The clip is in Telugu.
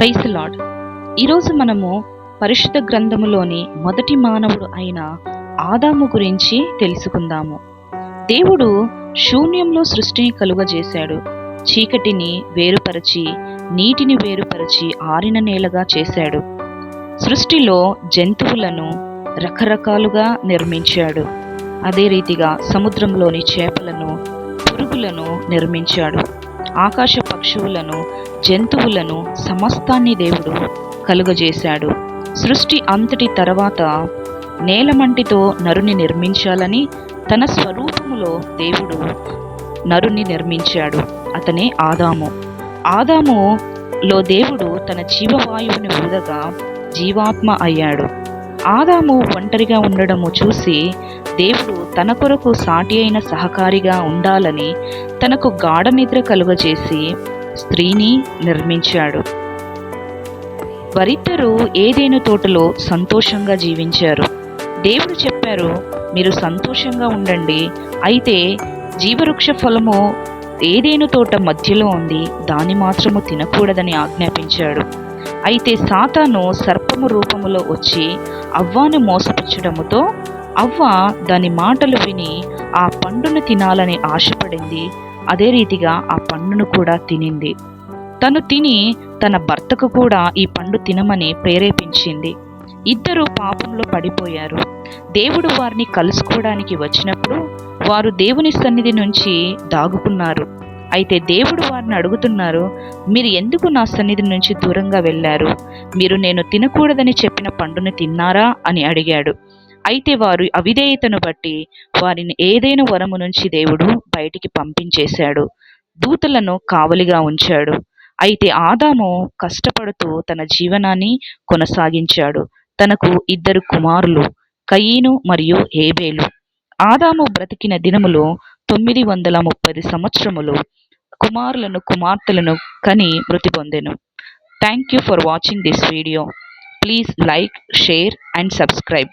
ప్రైస్ లాడ్ ఈరోజు మనము పరిశుద్ధ గ్రంథములోని మొదటి మానవుడు అయిన ఆదాము గురించి తెలుసుకుందాము. దేవుడు శూన్యంలో సృష్టిని కలుగజేశాడు. చీకటిని వేరుపరచి నీటిని వేరుపరచి ఆరిన నేలగా చేశాడు. సృష్టిలో జంతువులను రకరకాలుగా నిర్మించాడు. అదే రీతిగా సముద్రంలోని చేపలను పురుగులను నిర్మించాడు. ఆకాశ పక్షువులను జంతువులను సమస్తాన్ని దేవుడు కలుగజేశాడు. సృష్టి అంతటి తర్వాత నేలమంటితో నరుని నిర్మించాలని తన స్వరూపములో దేవుడు నరుని నిర్మించాడు అతనే ఆదాము. ఆదాములో దేవుడు తన జీవవాయువుని ఊదగా జీవాత్మ అయ్యాడు. ఆదాము ఒంటరిగా ఉండడము చూసి దేవుడు తన కొరకు సాటి అయిన సహకారిగా ఉండాలని తనకు గాఢ నిద్ర కలుగజేసి స్త్రీని నిర్మించాడు. వారిద్దరూ ఏదేను తోటలో సంతోషంగా జీవించారు. దేవుడు చెప్పారు మీరు సంతోషంగా ఉండండి. అయితే జీవవృక్ష ఫలము ఏదేను తోట మధ్యలో ఉంది. దాని మాత్రము తినకూడదని ఆజ్ఞాపించాడు. అయితే సాతాను సర్పము రూపములో వచ్చి అవ్వాను మోసపుచ్చడముతో అవ్వ దాని మాటలు విని ఆ పండును తినాలని ఆశపడింది. అదే రీతిగా ఆ పండును కూడా తినింది. తను తిని తన భర్తకు కూడా ఈ పండు తినమని ప్రేరేపించింది. ఇద్దరు పాపంలో పడిపోయారు. దేవుడు వారిని కలుసుకోవడానికి వచ్చినప్పుడు వారు దేవుని సన్నిధి నుంచి దాగుకున్నారు. అయితే దేవుడు వారిని అడుగుతున్నారు మీరు ఎందుకు నా సన్నిధి నుంచి దూరంగా వెళ్ళారు? మీరు నేను తినకూడదని చెప్పిన పండును తిన్నారా? అని అడిగాడు. అయితే వారు అవిధేయతను బట్టి వారిని ఏదైనా వరము నుంచి దేవుడు బయటికి పంపించేశాడు. దూతలను కావలిగా ఉంచాడు. అయితే ఆదాము కష్టపడుతూ తన జీవనాన్ని కొనసాగించాడు. తనకు ఇద్దరు కుమారులు కయీను మరియు ఏబేలు. ఆదాము బ్రతికిన దినములో తొమ్మిది వందల ముప్పది సంవత్సరములు కుమారులను కుమార్తెలను కని మృతి పొందెను. Thank you for watching this video please like share and subscribe